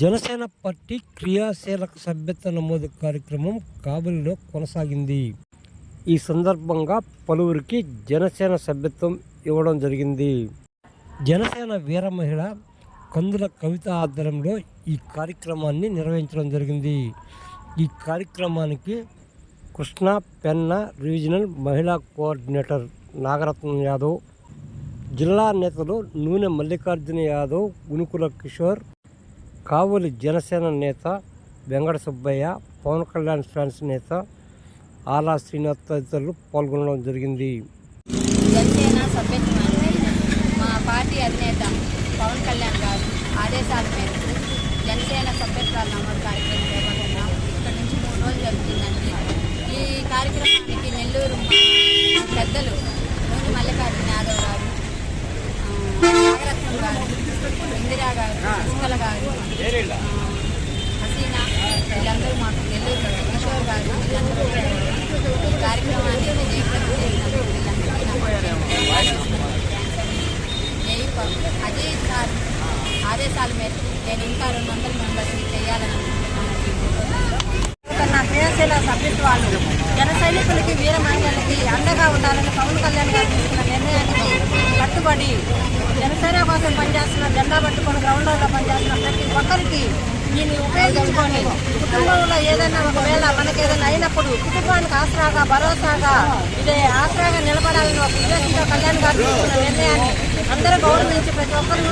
Janasena party క్రియాశీలక సభ్యత్వ నమోదు కార్యక్రమం కాబూలిలో కొనసాగింది. ఈ సందర్భంగా పలువురికి జనసేన సభ్యత్వం ఇవ్వడం జరిగింది. జనసేన వీర మహిళ కందుల కవిత ఆధ్వర్యంలో ఈ కార్యక్రమాన్ని నిర్వహించడం జరిగింది. ఈ కార్యక్రమానికి కృష్ణ పెన్న రీజనల్ మహిళా కోఆర్డినేటర్ నాగరత్నం యాదవ్ జిల్లా నేతలు నూనె మల్లికార్జున యాదవ్ గునుకుల కిషోర్ కావలి జనసేన నేత వెంకట సుబ్బయ్య పవన్ కళ్యాణ్ ఫ్యాన్స్ నేత ఆలా శ్రీనాథ్ తదితరులు పాల్గొనడం జరిగింది. జనసేన సభ్యత్వానికి మా పార్టీ అధినేత పవన్ కళ్యాణ్ గారు ఆదేశాల మేరకు జనసేన సభ్యత్వాల నమోదు కార్యక్రమం చేపడుతున్నాం ఇక్కడ నుంచి మూడు రోజులు జరుగుతుందండి ఈ కార్యక్రమానికి నెల్లూరు మా పెద్దలు నూనె మల్లికార్జున యాదవ్ గారు ఆ, నాగరత్నం గారు ఇందిరా గారు గారు హసీనా వీళ్ళందరూ మాకు నెల్లూరు కిషోర్ గారు వీళ్ళందరూ కార్యక్రమాన్ని విజయవంతం చేసినందుకు వీళ్ళందరికీ అజయ్ సార్ ఆదేశాల మేరకు నేను ఇంకా రెండు వందల మెంబర్స్ని చేయాలని నా క్రియాశీల సభ్యత్వాలు జన సైనికులకి వీర మహిళలకి అండగా ఉండాలని పవన్ కళ్యాణ్ గారు తీసుకున్న కట్టుబడి జనసేన కోసం పనిచేస్తున్న జెండా పట్టుకొని గ్రౌండ్లో పనిచేస్తున్న ప్రతి ఒక్కరికి దీన్ని ఉపయోగించుకొని కుటుంబంలో ఏదైనా ఒకవేళ మనకి ఏదైనా అయినప్పుడు కుటుంబానికి ఆసరాగా భరోసాగా ఇదే ఆసరాగా నిలబడాలని ఒక ఉద్దేశంతో కళ్యాణ్ గారు తీసుకున్న నిర్ణయాన్ని అందరూ గౌరవించి ప్రతి ఒక్కరు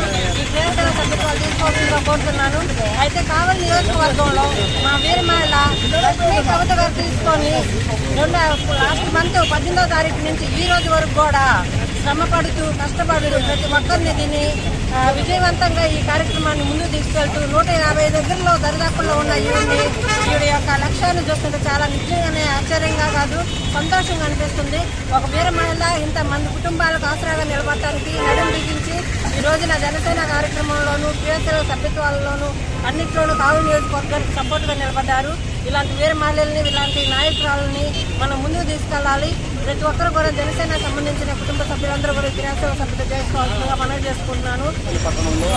సభ్యత్వాలు కోరుతున్నాను. అయితే కావలి నియోజకవర్గంలో మా వీరమాల లక్ష్మీ కవిత గారు తీసుకొని రెండు లాస్ట్ మంత్ పద్దెనిమిదో తారీఖు నుంచి ఈ రోజు వరకు కూడా శ్రమ పడుతూ కష్టపడుతూ ప్రతి ఒక్కరిని దీన్ని విజయవంతంగా ఈ కార్యక్రమాన్ని ముందుకు తీసుకెళ్తూ నూట యాభై దగ్గరలో దరిదాపుల్లో ఉన్న ఈవిడ్ని ఈవిడ యొక్క లక్ష్యాన్ని చూస్తుంటే చాలా నిజంగానే ఆశ్చర్యంగా కాదు సంతోషంగా అనిపిస్తుంది. ఒక వీర మహిళ ఇంత మంది కుటుంబాలకు ఆసరాగా నిలబడటానికి నడుం బిగించి ఈ రోజున జనసేన కార్యక్రమంలోనూ క్రియాశీల సభ్యత్వాలలోనూ అన్నింటిలోనూ కావు నియోజకవర్గానికి సపోర్ట్గా నిలబడ్డారు. ఇలాంటి వీర మహిళల్ని ఇలాంటి నాయకురాలని మనం ముందుకు తీసుకెళ్ళాలి. ప్రతి ఒక్కరు కూడా జనసేన సంబంధించిన కుటుంబ సభ్యులందరూ కూడా క్రియాశీల సభ్యత చేసుకోవాల్సిందిగా మనవి చేసుకుంటున్నాను. ఈ పట్టణంలో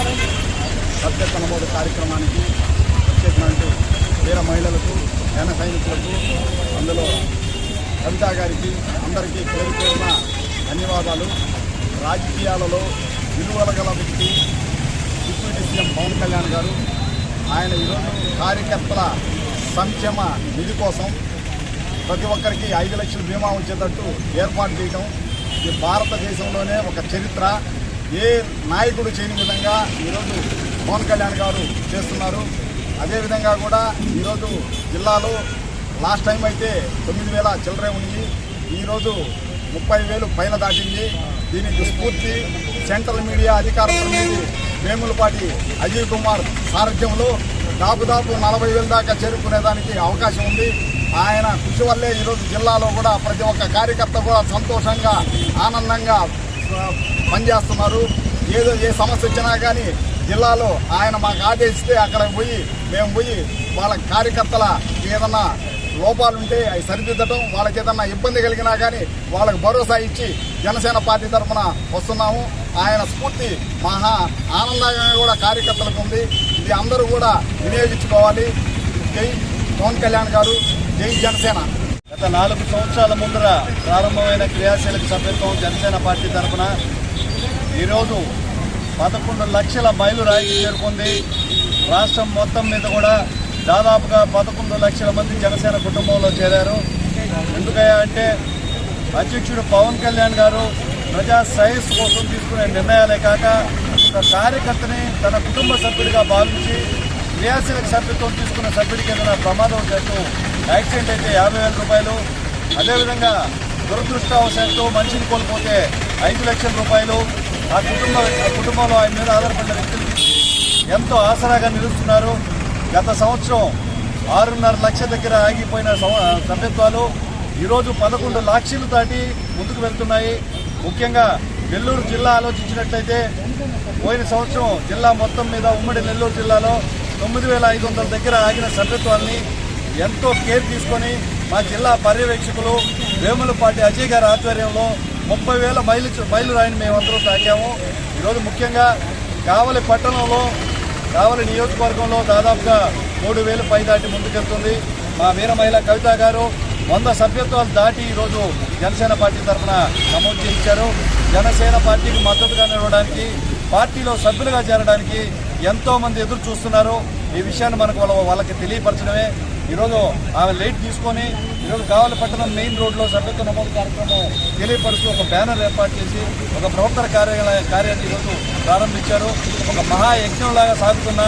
సభ్యత్వ కార్యక్రమానికి వచ్చేటువంటి వీర మహిళలకు జన సైనికులకు అందులో కవితా గారికి అందరికీ పేరు పేరున ధన్యవాదాలు. రాజకీయాలలో విలువల గల వ్యక్తి డిప్యూటీ సీఎం పవన్ కళ్యాణ్ గారు. ఆయన ఈరోజు కార్యకర్తల సంక్షేమ నిధి కోసం ప్రతి ఒక్కరికి ఐదు లక్షల బీమా వచ్చేటట్టు ఏర్పాటు చేయడం ఈ భారతదేశంలోనే ఒక చరిత్ర. ఏ నాయకుడు చేయని విధంగా ఈరోజు పవన్ కళ్యాణ్ గారు చేస్తున్నారు. అదేవిధంగా కూడా ఈరోజు జిల్లాలో లాస్ట్ టైం అయితే తొమ్మిది వేల చిల్లరే ఉంది. ఈరోజు ముప్పై వేలు పైన దాటింది. దీనికి స్ఫూర్తి సెంట్రల్ మీడియా అధికార ప్రతినిధి వేములపాటి అజయ్ కుమార్ సారథ్యంలో దాదాపు నలభై వేల దాకా చేరుకునేదానికి అవకాశం ఉంది. ఆయన కృషి వల్లే ఈరోజు జిల్లాలో కూడా ప్రతి ఒక్క కార్యకర్త కూడా సంతోషంగా ఆనందంగా పనిచేస్తున్నారు. ఏదో ఏ సమస్య వచ్చినా కానీ జిల్లాలో ఆయన మాకు ఆదేశిస్తే అక్కడ పోయి మేము పోయి వాళ్ళ కార్యకర్తల ఏదన్నా లోపాలు ఉంటే అవి సరిదిద్దటం వాళ్ళకి ఏదన్నా ఇబ్బంది కలిగినా కానీ వాళ్ళకు భరోసా ఇచ్చి జనసేన పార్టీ తరఫున వస్తున్నాము. ఆయన స్ఫూర్తి మహా ఆనందంగా కూడా కార్యకర్తలకు ఉంది. ఇది అందరూ కూడా వినియోగించుకోవాలి. జై పవన్ కళ్యాణ్ గారు జై జనసేన. గత నాలుగు సంవత్సరాల ముందర ప్రారంభమైన క్రియాశీలక సభ్యత్వం జనసేన పార్టీ తరఫున ఈరోజు పదకొండు లక్షల మైలురాయికి చేరుకుంది. రాష్ట్రం మొత్తం మీద కూడా దాదాపుగా పదకొండు లక్షల మంది జనసేన కుటుంబంలో చేరారు. ఎందుకయ్యా అంటే అధ్యక్షుడు పవన్ కళ్యాణ్ గారు ప్రజా శ్రేయస్సు కోసం తీసుకునే నిర్ణయాలే కాక ఒక కార్యకర్తని తన కుటుంబ సభ్యుడిగా భావించి క్రియాశీలక సభ్యత్వం తీసుకున్న సభ్యుడికి ఏదైనా ప్రమాదం చేస్తూ యాక్సిడెంట్ అయితే యాభై వేల రూపాయలు. అదేవిధంగా దురదృష్టవశాత్తు మనిషిని కోల్పోతే ఐదు లక్షల రూపాయలు. ఆ కుటుంబ కుటుంబంలో ఆయన మీద ఆధారపడిన వ్యక్తులకి ఎంతో ఆసరాగా నిలుస్తున్నారు. గత సంవత్సరం ఆరున్నర లక్ష దగ్గర ఆగిపోయిన సభ్యత్వాలు ఈరోజు పదకొండు లక్షలు దాటి ముందుకు వెళ్తున్నాయి. ముఖ్యంగా నెల్లూరు జిల్లా ఆలోచించినట్లయితే పోయిన సంవత్సరం జిల్లా మొత్తం మీద ఉమ్మడి నెల్లూరు జిల్లాలో తొమ్మిది వేల ఐదు వందల దగ్గర ఆగిన సభ్యత్వాల్ని ఎంతో కేర్ తీసుకొని మా జిల్లా పర్యవేక్షకులు వేములపాటి అజయ్ గారి ఆధ్వర్యంలో ముప్పై వేల మైలు మైలు రాయిని మేమందరం తాకాము. ఈరోజు ముఖ్యంగా కావలి పట్టణంలో కావలి నియోజకవర్గంలో దాదాపుగా మూడు వేలు పై దాటి ముందుకెళ్తుంది. మా వీర మహిళ కవిత గారు వంద సభ్యత్వాలు దాటి ఈరోజు జనసేన పార్టీ తరఫున నమోదు చేయించారు. జనసేన పార్టీకి మద్దతుగా నిలవడానికి పార్టీలో సభ్యులుగా చేరడానికి ఎంతోమంది ఎదురు చూస్తున్నారు. ఈ విషయాన్ని మనకు వాళ్ళ వాళ్ళకి తెలియపరచడమే. ఈరోజు ఆమె లైట్ తీసుకొని ఈరోజు కావలపట్టణం మెయిన్ రోడ్లో సభ్యత్వ నమోదు కార్యక్రమం తెలియపరుస్తూ ఒక బ్యానర్ ఏర్పాటు చేసి ఒక బృహత్తర కార్యాలయ కార్యాన్ని ఈరోజు ప్రారంభించారు. ఒక మహాయజ్ఞంలాగా సాగుతున్న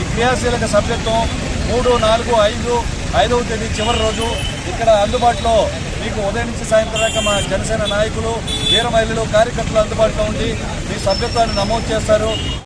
ఈ క్రియాశీలక సభ్యత్వం మూడు నాలుగు ఐదు ఐదవ తేదీ చివరి రోజు ఇక్కడ అందుబాటులో మీకు ఉదయం నుంచి సాయంత్రం దాకా మా జనసేన నాయకులు వీర మహిళలు కార్యకర్తలు అందుబాటులో ఉండి మీ సభ్యత్వాన్ని నమోదు చేస్తారు.